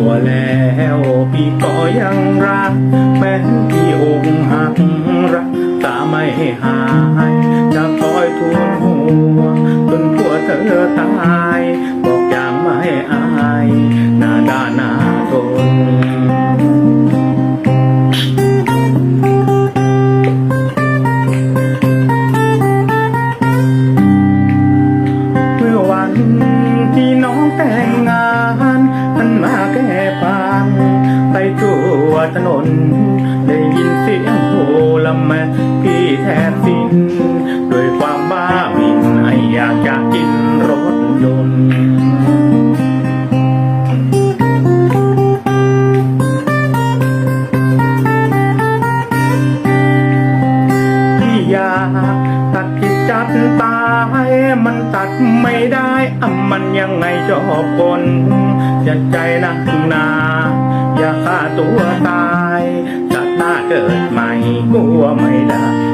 ชั่วแล้วพี่ก็ยังรักแม้พี่อกหักรักตาไม่หายจะคอยทูลหัวจนกลัวเธอตาย มันมาแก้ปานไปทั่วถนน ได้ยินเสียงโหละแม่พี่แทบสิ้นด้วยความบ้าวินไออยากจะกินรถยนต์ที่อยากตัดผิดจัดตายมันตัดไม่ได้อะมันยังไงชอบคน อย่าใจนักหนา อย่าฆ่าตัวตายชาติหน้าเกิดใหม่กลัวไม่ได้